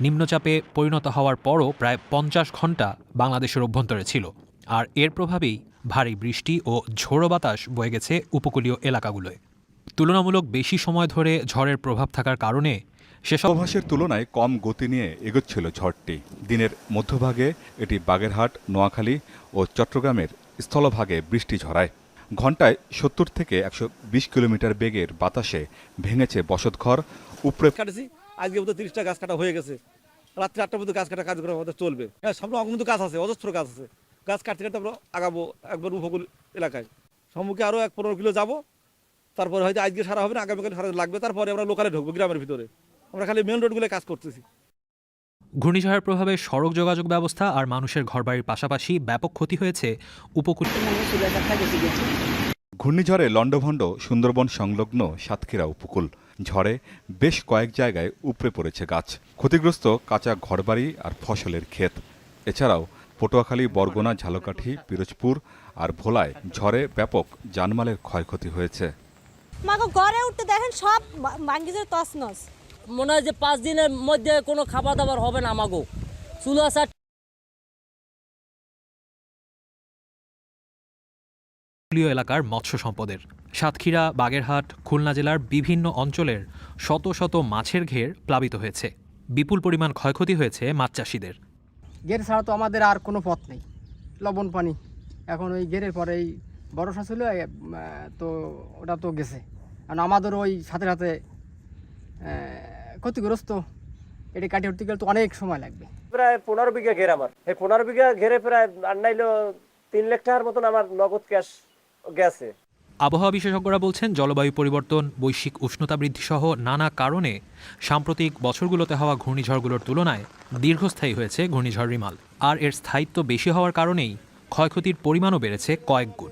নিম্নচাপে পরিণত হওয়ার পরও প্রায় পঞ্চাশ ঘণ্টা বাংলাদেশের অভ্যন্তরে ছিল। আর এর প্রভাবেই ভারী বৃষ্টি ও ঝোড়ো বাতাস বয়ে গেছে উপকূলীয় এলাকাগুলোয়। তুলনামূলক বেশি সময় ধরে ঝড়ের প্রভাব থাকার কারণে সেসব অবভাসের তুলনায় কম গতি নিয়ে এগোচ্ছিল ঝড়টি। দিনের মধ্যভাগে এটি বাগেরহাট নোয়াখালী ও চট্টগ্রামের স্থলভাগে বৃষ্টি ঝরায়। ঘন্টায় সত্তর থেকে একশো বিশ কিলোমিটার বেগের বাতাসে ভেঙেছে বসতঘর কাটেছি আজকে মতো তিরিশটা গাছ কাটা হয়ে গেছে। রাত্রি আটটা পর্যন্ত গাছ কাটা কার্যক্রম আমাদের চলবে। হ্যাঁ সামনে অগণিত গাছ আছে অজস্র গাছ আছে। গাছ কাটতে কাটতে আমরা আগাবো একবার উপকূল এলাকায়। সম্মুখে আরও এক পনেরো কিলো যাব। তারপরে হয়তো আজকে সারা হবে না আগামীকাল সারা লাগবে। তারপরে আমরা লোকালে ঢুকবো গ্রামের ভিতরে। আমরা খালি মেন রোডগুলো কাজ করতেছি। ঘূর্ণিঝড়ের প্রভাবে সড়ক যোগাযোগ ব্যবস্থা আর মানুষের ঘরবাড়ির পাশাপাশি ব্যাপক ক্ষতি হয়েছে উপকূল ঘূর্ণিঝড়ে লণ্ডভণ্ড সুন্দরবন সংলগ্ন সাতক্ষীরা উপকূল। ঝড়ে বেশ কয়েক জায়গায় উপড়ে পড়েছে গাছ। ক্ষতিগ্রস্ত কাঁচা ঘরবাড়ি আর ফসলের ক্ষেত। এছাড়াও পটুয়াখালী বরগুনা ঝালকাঠি পিরোজপুর আর ভোলায় ঝড়ে ব্যাপক জানমালের ক্ষয়ক্ষতি হয়েছে। মাগো ঘরে উঠতে দেখেন সব ভাঙ্গিছে তছনছ। মনে হয় যে পাঁচ দিনের মধ্যে কোনো খাবার দাবার হবে না আমাগো চুলা উপকূলীয় এলাকার মৎস্য সম্পদের। সাতক্ষীরা বাগেরহাট খুলনা জেলার বিভিন্ন অঞ্চলের শত শত মাছের ঘের প্লাবিত হয়েছে। বিপুল পরিমাণ ক্ষয়ক্ষতি হয়েছে মাছ চাষিদের। গের ছাড়া তো আমাদের আর কোনো পথ নেই। লবণ পানি। এখন ওই গেরের পরে এই বর্ষা ছিল তো ওটা তো গেছে। কারণ আমাদের ওই সাথে সাথে ক্ষতিগ্রস্ত। এটি কাটিয়ে উঠতে গেলে তো অনেক সময় লাগবে। প্রায় পনেরো বিঘা ঘের আমার। এই পনেরো বিঘা ঘেরে প্রায় আর নাইলো তিন লাখ টাকার মতন আমার নগদ ক্যাশ গেছে। আবহাওয়া বিশেষজ্ঞরা বলছেন, জলবায়ু পরিবর্তন, বৈশ্বিক উষ্ণতা বৃদ্ধি সহ নানা কারণে সাম্প্রতিক বছরগুলোতে হওয়া ঘূর্ণিঝড়গুলোর তুলনায় দীর্ঘস্থায়ী হয়েছে ঘূর্ণিঝড় রিমাল। আর এর স্থায়িত্ব বেশি হওয়ার কারণেই ক্ষয়ক্ষতির পরিমাণও বেড়েছে কয়েক গুণ।